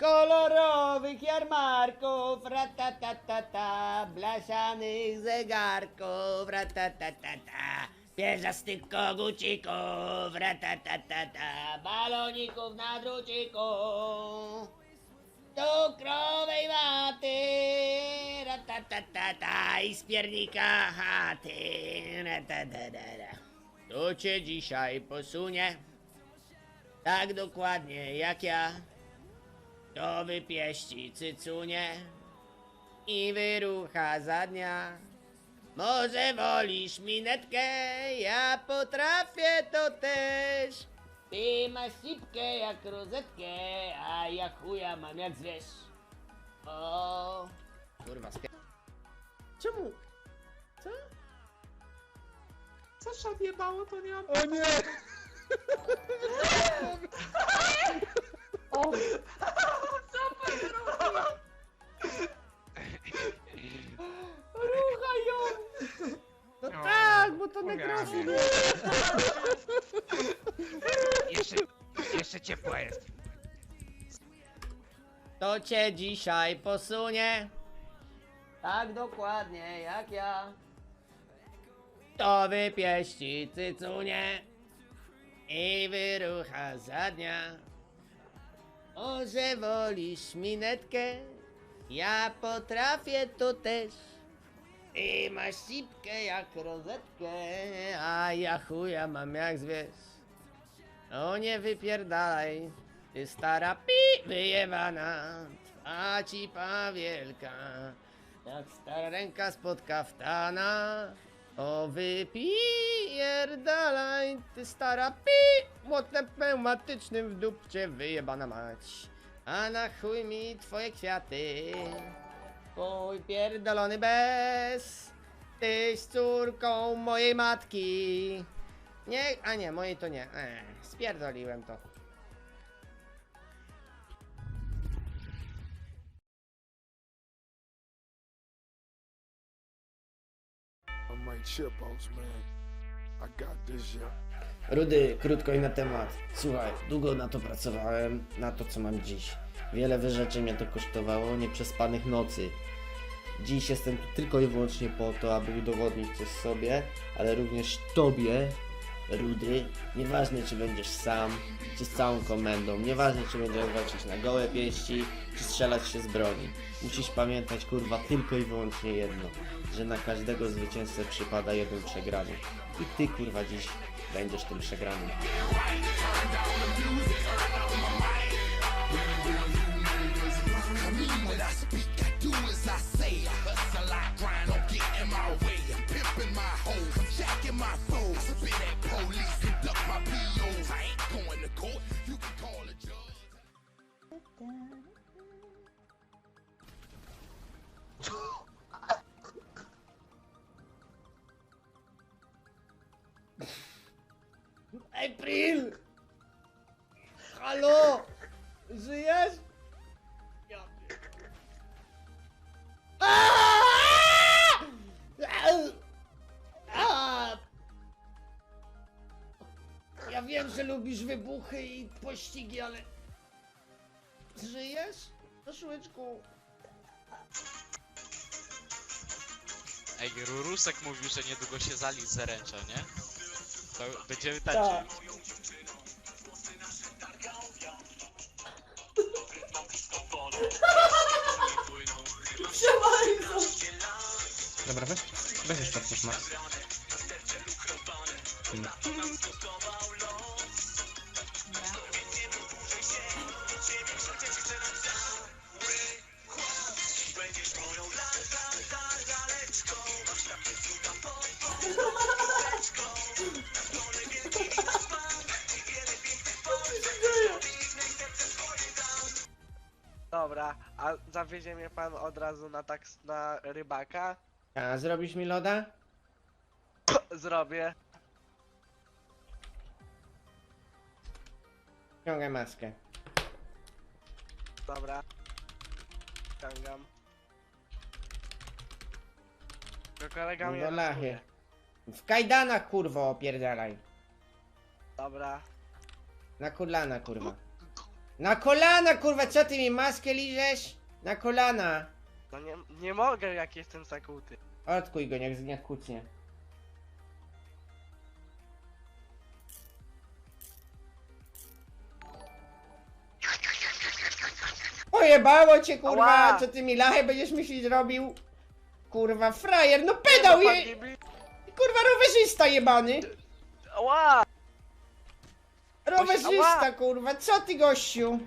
kolorowych jarmarków, ratatatata, blaszanych zegarków, ratatatata, pierzastych kogucików, ratatatata, baloników na druciku, cukrowej waty, ratatatata i z piernika chaty, ratatatata. Tu cię dzisiaj posunie, tak dokładnie jak ja. To wypieści cycunie i wyrucha za dnia. Może wolisz minetkę, ja potrafię to też. Ty masz sipkę jak rozetkę, a ja chuja mam jak zwierz. O, kurwa spie... Czemu? Co? Co się odjebało, to nie mam... O nie! O! Ruchaj ją! No O, tak, bo to powiadam. nekrosu Jeszcze, jeszcze ciepła jest. To cię dzisiaj posunie. Tak dokładnie jak ja. To wypieści cycunie i wyrucha za dnia. Może wolisz minetkę? Ja potrafię to też. Ty masz sipkę jak rozetkę, a ja chuja mam jak zwierz. O nie wypierdalaj, ty stara pi wyjebana, a cipa wielka, jak stara ręka spod kaftana. O wypierdalaj, ty stara pi, młotem pneumatycznym w dupcie wyjebana mać. A na chuj mi twoje kwiaty, chuj pierdolony bez, tyś córką mojej matki. Nie, a nie, mojej to nie. Eee, spierdoliłem to. My chip man. Rudy, krótko i na temat. Słuchaj, długo na to pracowałem, na to co mam dziś. Wiele wyrzeczeń mnie to kosztowało, nieprzespanych nocy. Dziś jestem tu tylko i wyłącznie po to, aby udowodnić coś sobie, ale również tobie, Rudy. Nieważne czy będziesz sam, czy z całą komendą, nieważne czy będziesz walczyć na gołe pięści, czy strzelać się z broni. Musisz pamiętać, kurwa, tylko i wyłącznie jedno, że na każdego zwycięzcę przypada jeden przegrany. I ty, kurwa, dziś będziesz tym przegranym. April! Halo! Żyjesz? Ja! Ja wiem, że lubisz wybuchy i pościgi, ale... Żyjesz? Szłyczku. Ej, Rurusek mówił, że niedługo się Zali zaręcza, nie? To będziemy tańczyć. Dobra, weź, weź jeszcze coś masz. Dobra, a zawiezie mnie pan od razu na taks na rybaka? A zrobisz mi loda? Zrobię. Ciągaj maskę. Dobra. Ściągam. Tylko kolega mnie lachy. W kajdanach kurwo opierdalaj. Dobra. Na kolana, kurwa. Na kolana, kurwa, co ty mi maskę liżesz? Na kolana. No nie, nie mogę jak jestem zakuty. Odkuj go, niech, niech kucnie. Ojebało cię, kurwa, Ała! co ty mi lachę będziesz myślić zrobił? Kurwa, frajer, no pedał No, pan je... nie Kurwa, rowerzysta jebany! Ała! Rowerzysta, kurwa, co ty gościu?